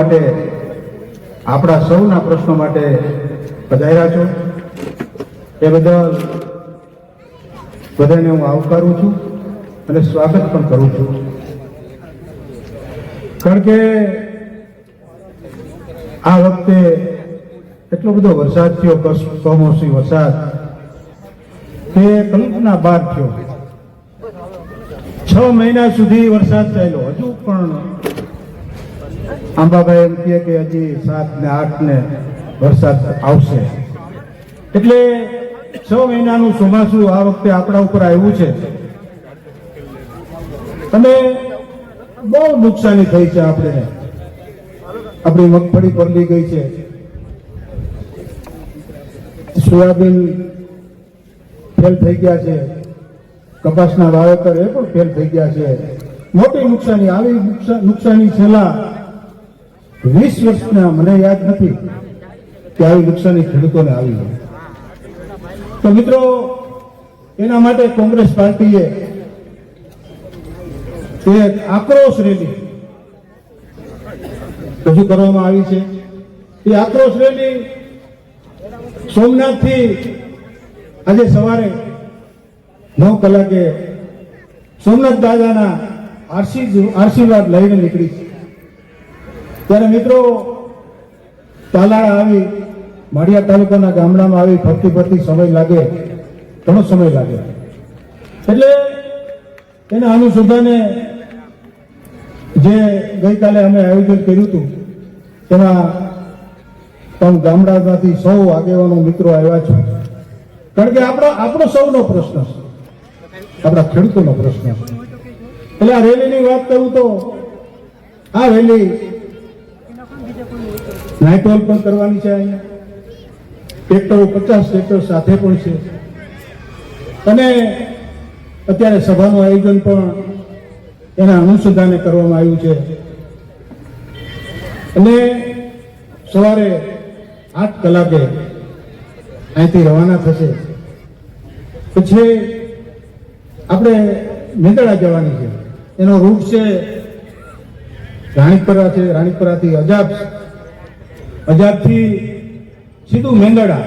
માટે આપણા સૌના પ્રશ્નો માટે પધાર્યા છો. એ બદલ બધાને હું આવકારું છું અને સ્વાગત પણ કરું છું. કારણ કે આ વખતે એટલો બધો વરસાદ થયો કમોસમી વરસાદ. તે કલ્પના બહાર થયો. છ મહિના સુધી વરસાદ થયેલો હજુ પણ આંબાભાઈ એમ કહે કે હજી સાત ને આઠ ને વરસાદ આવશે. એટલે છ મહિનાનું ચોમાસું આ વખતે આપણા ઉપર આવ્યું છે. અને બહુ નુકસાની થઈ છે આપણે. આપણી મગફળી પરલી ગઈ છે. સોયાબીન ફેલ થઈ ગયા છે. કપાસના વાવેતર એ પણ ફેલ થઈ ગયા છે. મોટી નુકસાની, આવી નુકસા- નુકસાની છેલ્લા વીસ વર્ષના મને યાદ નથી કે આવી નુકસાની ખેડૂતોને આવી હોય. તો મિત્રો, એના માટે કોંગ્રેસ પાર્ટીએ એક આક્રોશ રેલી રજૂ કરવામાં આવી છે. એ આક્રોશ રેલી સોમનાથથી આજે સવારે નવ કલાકે સોમનાથ દાદાના આશીર્વાદ લઈને નીકળી છે. ત્યારે મિત્રો, તાલાળા આવી, માળિયા તાલુકાના ગામડામાં આવી, ફરતી ફરતી સમય લાગે, ઘણો સમય લાગે. એટલે એના અનુસંધાને જે ગઈકાલે અમે આયોજન કર્યું હતું તેમાં પણ ગામડામાંથી સૌ આગેવાનો મિત્રો આવ્યા છે. કારણ કે આપણો આપણો સૌનો પ્રશ્ન છે. આપણા ખેડૂતોનો પ્રશ્ન છે. એટલે આ રેલીની વાત કરું તો, આ રેલી નાઇટ ઓલ પણ કરવાની છે અહીંયા. ટ્રેક્ટરો પચાસ ટ્રેક્ટર સાથે પણ છે. અને અત્યારે સભાનું આયોજન પણ એના અનુસંધાને કરવામાં આવ્યું છે. અને સવારે આઠ કલાકે અહીંથી રવાના થશે. પછી આપણે મેંદડા જવાની છે. એનો રૂટ છે રાણીપરા છે. રાણીપરાથી અજાબ અજાબથી સીધું મેંદડા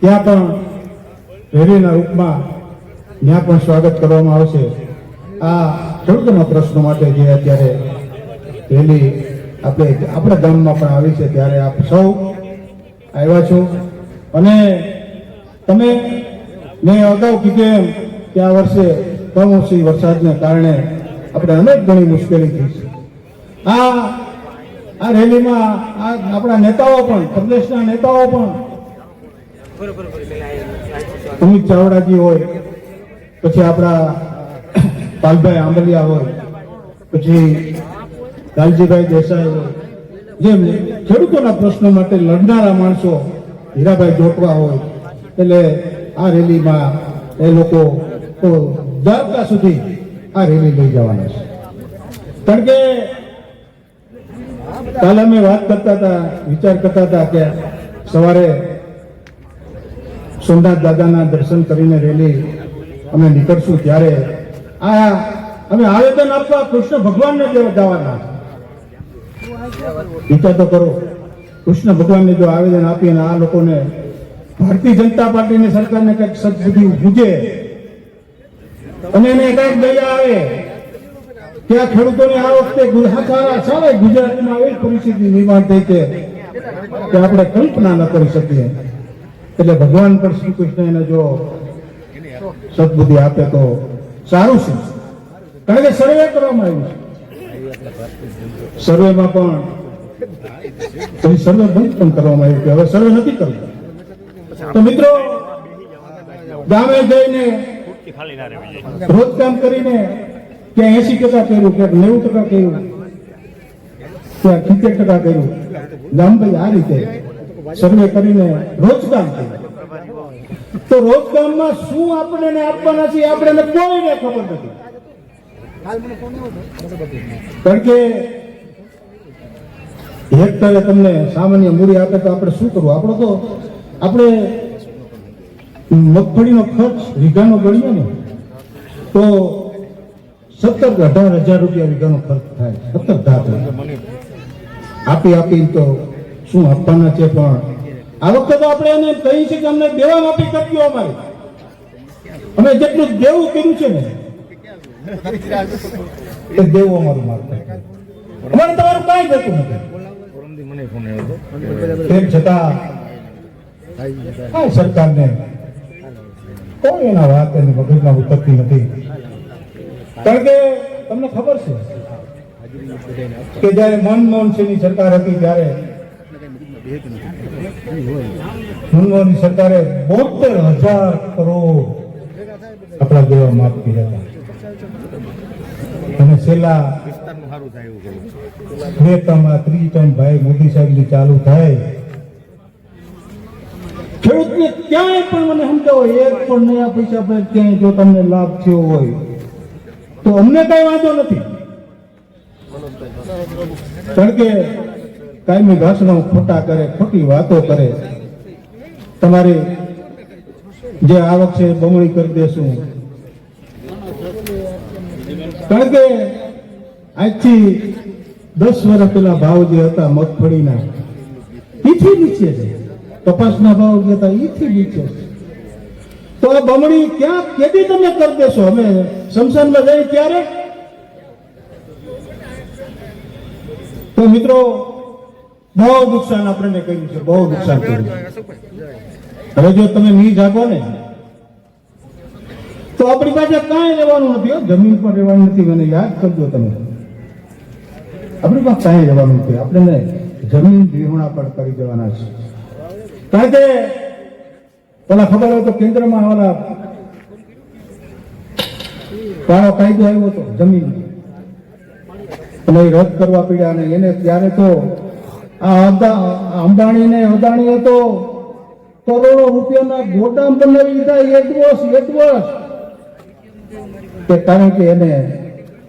ત્યાં પણ રેલીના રૂપમાં ત્યાં પણ સ્વાગત કરવામાં આવશે. આ ખેડૂતોના પ્રશ્નો માટે જે અત્યારે રેલી આપણે આપણા ગામમાં પણ આવી છે, ત્યારે આપ સૌ આવ્યા છો. અને તમે મેં અગાઉ કીધું એમ કે આ વર્ષે કમોસમી વરસાદને કારણે આપણે અનેક ઘણી મુશ્કેલી થઈ છે. આ આ રેલીમાં આ આપણા નેતાઓ પણ, પ્રદેશના નેતાઓ પણ. અમિત ચાવડાજી હોય, પછી આપણા પાલભાઈ આંબલિયા હોય, પછી લાલજીભાઈ દેસાઈ હોય. જેમ ખેડૂતોના પ્રશ્નો માટે લડનારા માણસો હીરાભાઈ જોટવા હોય, એટલે આ રેલીમાં એ લોકો તો દ્વારકા સુધી આ રેલી લઈ જવાના છે. કારણ કે કાલે અમે વાત કરતા હતા, વિચાર કરતા હતા કે સવારે સોમનાથ દાદાના દર્શન કરીને રેલી અમે નીકળશું ત્યારે. આ, અમે આવેદન આપવા કૃષ્ણ ભગવાનને જવાના. વિચાર તો કરો, કૃષ્ણ ભગવાનને જો આવેદન આપીને આ લોકોને ભારતીય જનતા પાર્ટીની સરકારને કંઈક સદબુદ્ધિ પૂજે અને એને કંઈક દયા આવે. કે આ ખેડૂતોને આ વખતે ગુ- હા, સારા સારા ગુજરાતમાં એવી પરિસ્થિતિ નિર્માણ થઈ કે આપણે કલ્પના ન કરી શકીએ. એટલે ભગવાન પણ શ્રી કૃષ્ણ જો સદબુદ્ધિ આપે તો સારું છે. કારણ કે સર્વે કરવામાં આવ્યું છે. સર્વેમાં પણ સર્વે બંધ પણ કરવામાં આવ્યું કે હવે સર્વે નથી કરવું. તો મિત્રો ગામે જઈને રોજ કામ કરીને ક્યાં એસી ટકા કર્યું ક્યાંક નેવું ટકા કર્યું ક્યાંક સિત્તેર ટકા કર્યું. ગામભાઈ આ રીતે સર્વે કરીને રોજ કામ કર્યું. તો રોજ કામમાં શું આપણે આપવાના છે આપણે કોઈને ખબર નથી. કારણ કે હેક્ટરે તમને સામાન્ય મૂડી આપે તો આપણે શું કરવું? આપણો તો આપણે મગફળીનો ખર્ચ, વીઘાનો ગણીએ ને, તો સત્તર અઢાર હજાર રૂપિયા વીઘાનો ખર્ચ થાય. સત્તર ધાતુ. આપી આપી તો શું આપવાના છે પણ આ વખતે તો આપણે એને કહી છે કે અમને દેવા માફી કરી અમારે. અમે જેટલું દેવું કર્યું છે ને, એ દેવું અમારું માર્ગ અમારે તમારું કાંઈ જતું નથી. તેમ છતાં સરકારને કોઈ એના વાત એની મગજમાં ઉતરતી નથી. કારણ કે તમને ખબર છે કે જ્યારે મનમોહન સિંહની સરકાર હતી ત્યારે મનમોહનની સરકારે બોતેર હજાર કરોડ આપણા દેવા માફ કર્યા હતા. અને છેલ્લા બે ટર્મમાં ત્રીજી ટર્મ ભાઈ મોદી સાહેબની ચાલુ થાય. ખેડૂતને ક્યાંય પણ મને સમજાવો, એક પણ નયા પૈસા પર ક્યાંય જો તમને લાભ થયો હોય. તો અમને કઈ વાંધો નથી. કારણ કે કાયમી ભાષણો ખોટા કરે, ખોટી વાતો કરે. તમારી જે આવક છે બમણી કરી દેશું. કારણ કે આજથી દસ વર્ષ પેલા ભાવ જે હતા મગફળીના, ઈથી નીચે છે. કપાસના ભાવ જે હતા, ઈથી નીચે છે. આ બમણી ક્યાં, કેદી તમે કરી દેશો? અમે શમશાનમાં જઈ ત્યારે? તો મિત્રો, બહુ નુકસાન આપણને કર્યું છે, બહુ નુકસાન કર્યું હવે જો તમે નહીં જાગો ને, તો આપણી પાસે કાંઈ લેવાનું નથી જમીન પર રહેવાનું નથી, મને યાદ કરજો તમે. આપણી પાસે કાંઈ રહેવાનું નથી, આપણે જમીન વિહોણા પર કરી દેવાના છે. કારણ કે પેલા ખબર હોય તો કેન્દ્રમાં આવેલા કાળો કાયદો આવ્યો હતો જમીન અને એ રદ કરવા પડ્યા અને એને ત્યારે તો આ અંબાણીને અદાણીએ તો કરોડો રૂપિયાના ગોડામ બનાવી વર્ષ, એક વર્ષ. કે કારણ કે એને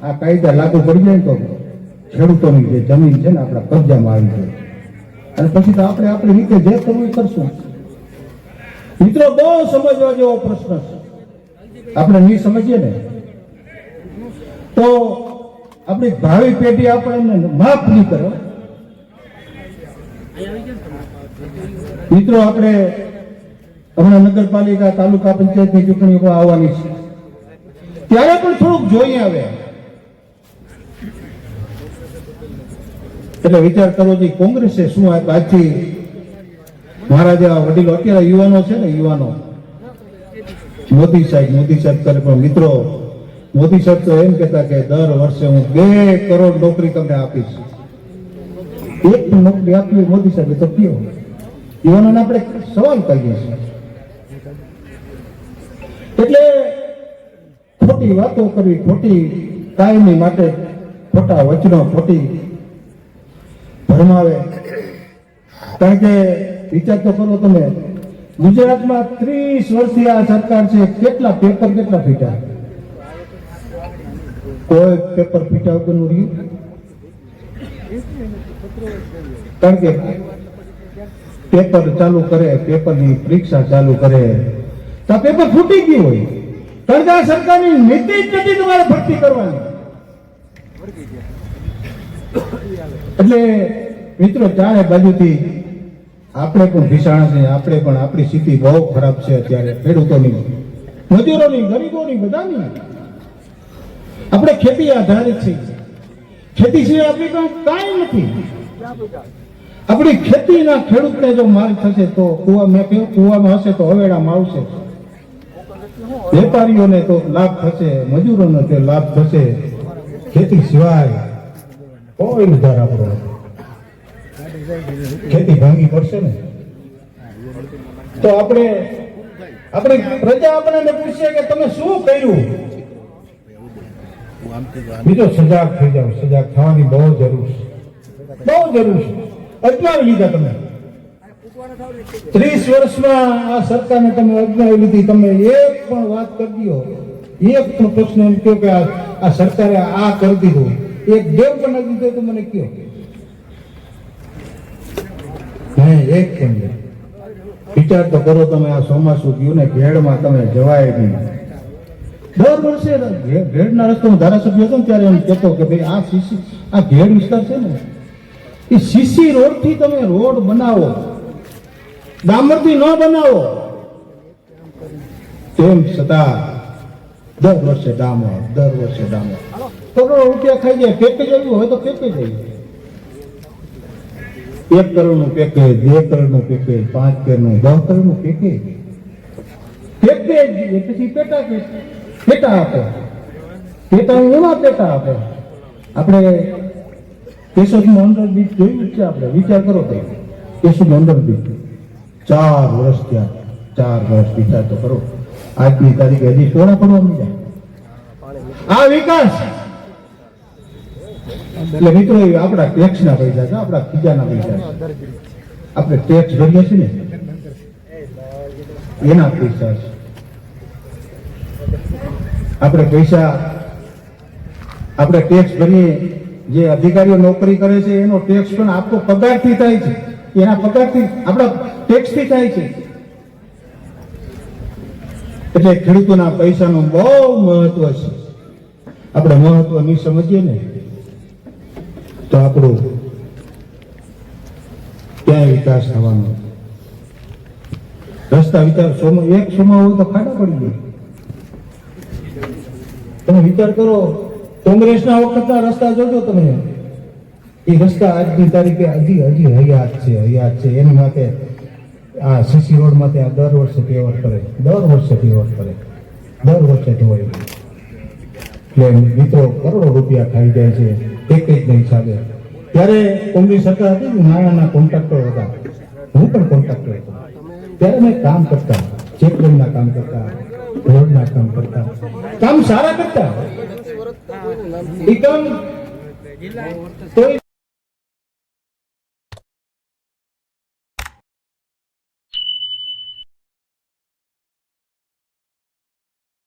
આ કાયદા લાગુ પડી જાય તો ખેડૂતોની જે જમીન છે ને આપણા કબજામાં આવી જાય. અને પછી તો આપણે આપણી રીતે જે કરવું કરશું. મિત્રો, બહુ સમજવા જેવો પ્રશ્ન છે. આપણે નહીં સમજીએ ને? તો આપણી ભાવિ પેઢી આપણને માફ નહીં કરે. મિત્રો, આપણે હમણાં નગરપાલિકા, તાલુકા પંચાયતની ચૂંટણીઓ આવવાની છે. ત્યારે પણ થોડુંક જોઈ આવે એટલે વિચાર કરો જે કોંગ્રેસે શું આજથી મારા જેવા વડીલો અત્યારે યુવાનો છે ને, યુવાનો. મોદી સાહેબ મોદી સાહેબ પણ મિત્રો, મોદી સાહેબ તો એમ કહેતા કે દર વર્ષે હું બે કરોડ નોકરી તમને આપીશ. એક પણ નોકરી આપવી મોદી સાહેબ તો કયો? યુવાનોને આપણે સવાલ કરીએ છીએ. એટલે ખોટી વાતો કરવી, ખોટી કાયમી માટે ખોટા વચનો ખોટી ભરમાવે. કારણ કે વિચાર તો કરો તમે. ગુજરાતમાં ત્રીસ વર્ષથી આ સરકાર છે. કેટલા પેપર કેટલા ફીટા કોઈ પેપર ફીટા વગરનું રહ્યું? કારણ કે પેપર ચાલુ કરે પેપરની પરીક્ષા ચાલુ કરે. તો પેપર ફૂટી ગયું હોય. કારણ કે સરકારની નીતિ જ નથી તમારે ભરતી કરવાની. એટલે મિત્રો, ચારે બાજુથી આપણે પણ ભીષાણા છે, આપણે પણ આપણી સ્થિતિ બહુ ખરાબ છે અત્યારે, ખેડૂતોની. મજૂરોની, ગરીબોની, બધાની. આપણે ખેતી આધારિત છે ખેતી સિવાય આપણી પાસે કાંઈ નથી. આપણી ખેતીના ખેડૂતને જો માલ થશે તો કુવા મેં કહ્યું, કુવામાં હશે તો હવેડામાં આવશે. વેપારીઓને તો લાભ થશે, મજૂરોને તે લાભ થશે. ખેતી સિવાય કોઈ ઉધાર આપણો. ખેતી ભાંગી પડશે ને? તો આપણે આપણે પ્રજા આપણને પૂછશે કે તમે શું કર્યું? બીજો સજાગ થઈ જાવ સજાગ થવાની બહુ જરૂર છે. બહુ જરૂર છે. અજમાવી લીધા તમે. ત્રીસ વર્ષમાં આ સરકારને તમે અજમાવી લીધી. તમે એક પણ વાત કરી દો. એક પણ પ્રશ્ન એમ કહો કે આ સરકારે આ કરી દીધું. એક દેવ બનાવી દીધો તો મને કયો? નહીં એક કેમ વિચાર તો કરો તમે આ ચોમાસું ગયું ને ભેળમાં તમે જવાય નહીં. દર વર્ષે ભે- ભેળના રસ્તે હું ધારાસભ્ય હતો ત્યારે એમ કહેતો કે ભાઈ આ સીસી આ ભેળ વિસ્તાર છે ને. એ સીસી રોડથી તમે રોડ બનાવો. ડામરથી ન બનાવો. તેમ છતાં દર વર્ષે ડામર, દર વર્ષે ડામર. કરોડો રૂપિયા ખાઈ જાય પેકેજ આવ્યું હોય તો પેકેજ આવ્યું એક કરોડનું પેકેજ, બે કરોડનું પેકેજ, પાંચ કરોડનું, દસ કરોડનું પેકેજ. પેકેજ એ પછી પેટા પેટા આપે. પેટા એવા પેટા આપે. આપણે કેશોદનું અંડર બીજ જોયું છે આપણે? વિચાર કરો તો કેશોદનું અંડર બીજ ચાર વર્ષ થયા. ચાર વર્ષ વિચાર તો કરો. આજની તારીખે હજી સોળા પડવા માંડ્યા. આ વિકાસ એટલે મિત્રો, એ આપણા ટેક્સના પૈસા છે, આપણા ખીજાના પૈસા છે. આપણે ટેક્સ ભરીએ છીએ ને, એના પૈસા છે. આપણે પૈસા, આપણે ટેક્સ ભરીએ, જે અધિકારીઓ નોકરી કરે છે, એનો ટેક્સ પણ આપણો પગારથી થાય છે. એના પગારથી, આપણા ટેક્સથી થાય છે. એટલે ખેડૂતોના પૈસાનું બહુ મહત્વ છે. આપણે મહત્વ નહીં સમજીએ ને તો આપણો ક્યાંય વિકાસ થવાનો? રસ્તા વિચાર એક સોમા હોય તો ખાડા પડી ગયો. તમે વિચાર કરો, કોંગ્રેસના વખતના રસ્તા જોજો તમે. એ રસ્તા આજની તારીખે હજી હજી હયાત છે હયાત છે. એની માટે આ સીસી રોડ માટે આ દર વર્ષે પેવર કરે. દર વર્ષે પેવર કરે. દર વર્ષે ધોવાય એટલે મિત્રો, કરોડો રૂપિયા ખાઈ જાય છે. એક એક નહીં ચાલે ત્યારે કોંગ્રેસ સરકાર હતી ને નાના નાના કોન્ટ્રાક્ટર હતા. હું પણ કોન્ટ્રાક્ટર હતો. ત્યારે મેં કામ કરતા ચેકલેનના કામ કરતા રોડના કામ કરતા. કામ સારા કરતા. એકદમ તોય